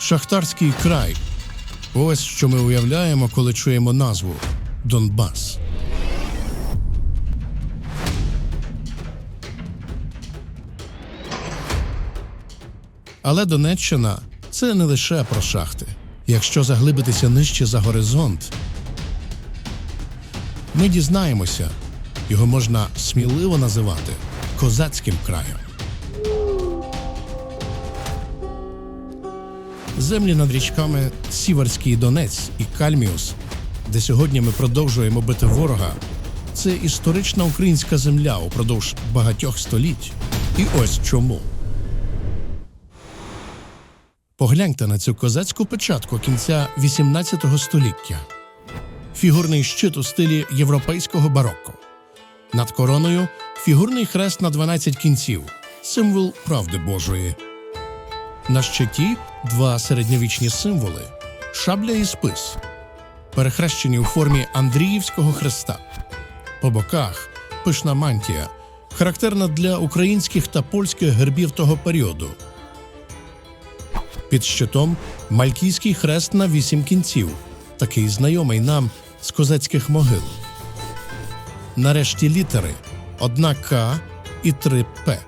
Шахтарський край. Ось що ми уявляємо, коли чуємо назву Донбас. Але Донеччина це не лише про шахти. Якщо заглибитися нижче за горизонт, ми дізнаємося, його можна сміливо називати козацьким краєм. Землі над річками Сіверський Донець і Кальміус, де сьогодні ми продовжуємо бити ворога, це історична українська земля упродовж багатьох століть. І ось чому. Погляньте на цю козацьку печатку кінця XVIII століття. Фігурний щит у стилі європейського барокко. Над короною фігурний хрест на 12 кінців, символ правди Божої. На щиті два середньовічні символи шабля і спис, перехрещені у формі Андріївського хреста. По боках пишна мантія, характерна для українських та польських гербів того періоду. Під щитом малькійський хрест на вісім кінців, такий знайомий нам з козацьких могил. Нарешті літери одна К і три П.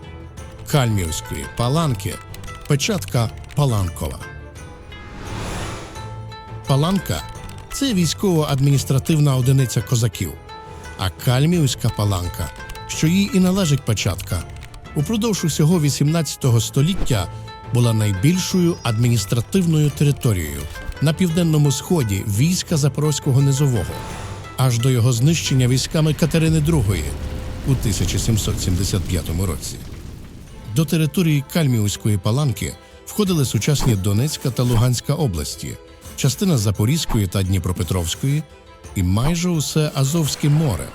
Кальмівської паланки, печатка Паланкова. Паланка це військово-адміністративна одиниця козаків, а кальмівська паланка, що їй і належить печатка, упродовж усього XVIII століття була найбільшою адміністративною територією на південному сході війська Запорозького низового, аж до його знищення військами Катерини II у 1775 році. До території Кальмівської паланки входили сучасні Донецька та Луганська області, частина Запорізької та Дніпропетровської і майже усе Азовське море.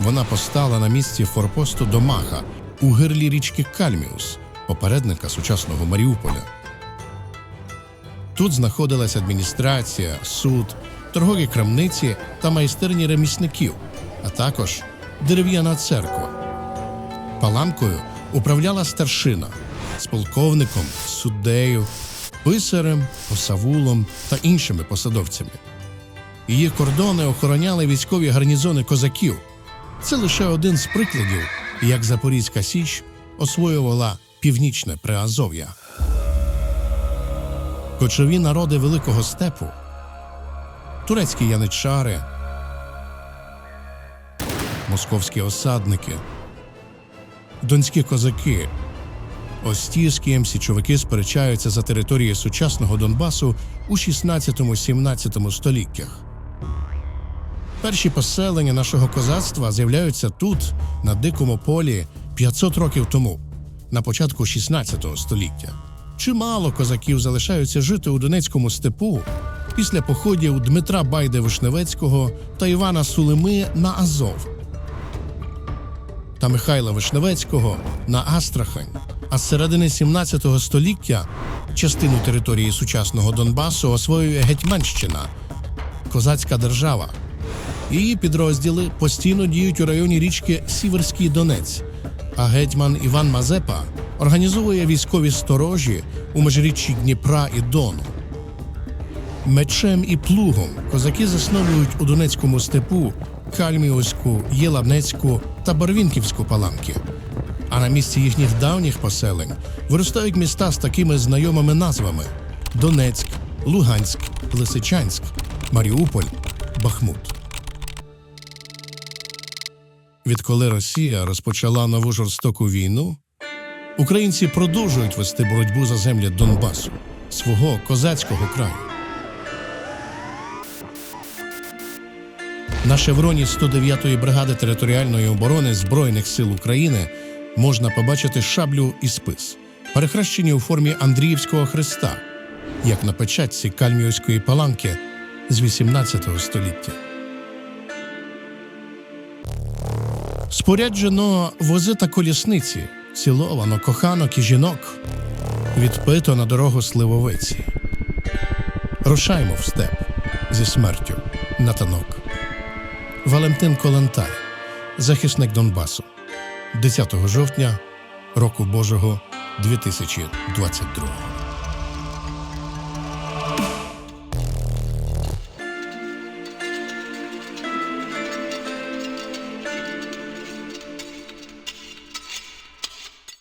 Вона постала на місці форпосту Домаха у гирлі річки Кальміус, попередника сучасного Маріуполя. Тут знаходилась адміністрація, суд, торгові крамниці та майстерні ремісників, а також дерев'яна церква. Паланкою управляла старшина з полковником, суддею, писарем, посавулом та іншими посадовцями. Її кордони охороняли військові гарнізони козаків. Це лише один з прикладів, як Запорізька Січ освоювала північне Приазов'я. Кочові народи Великого степу, турецькі яничари, московські осадники, донські козаки, ось з ким січовики сперечаються за території сучасного Донбасу у 16-17 століттях. Перші поселення нашого козацтва з'являються тут, на дикому полі, 500 років тому, на початку 16 століття. Чимало козаків залишаються жити у Донецькому степу після походів Дмитра Байде Вишневецького та Івана Сулими на Азов та Михайла Вишневецького на Астрахань. А з середини 17 століття частину території сучасного Донбасу освоює Гетьманщина, козацька держава. Її підрозділи постійно діють у районі річки Сіверський Донець, а гетьман Іван Мазепа організовує військові сторожі у межиріччі Дніпра і Дону. Мечем і плугом козаки засновують у Донецькому степу Кальміуську, Єлабнецьку та Барвінківську паланки. А на місці їхніх давніх поселень виростають міста з такими знайомими назвами: Донецьк, Луганськ, Лисичанськ, Маріуполь, Бахмут. Відколи Росія розпочала нову жорстоку війну, українці продовжують вести боротьбу за землі Донбасу, свого козацького краю. На шевроні 109-ї бригади територіальної оборони Збройних сил України можна побачити шаблю і спис, перехрещені у формі Андріївського хреста, як на печатці Кальміївської паланки з 18 століття. Споряджено вози та колісниці, ціловано коханок і жінок, відпито на дорогу сливовиці. Рушаймо в степ зі смертю на танок. Валентин Колантай, захисник Донбасу, 10 жовтня року Божого 2022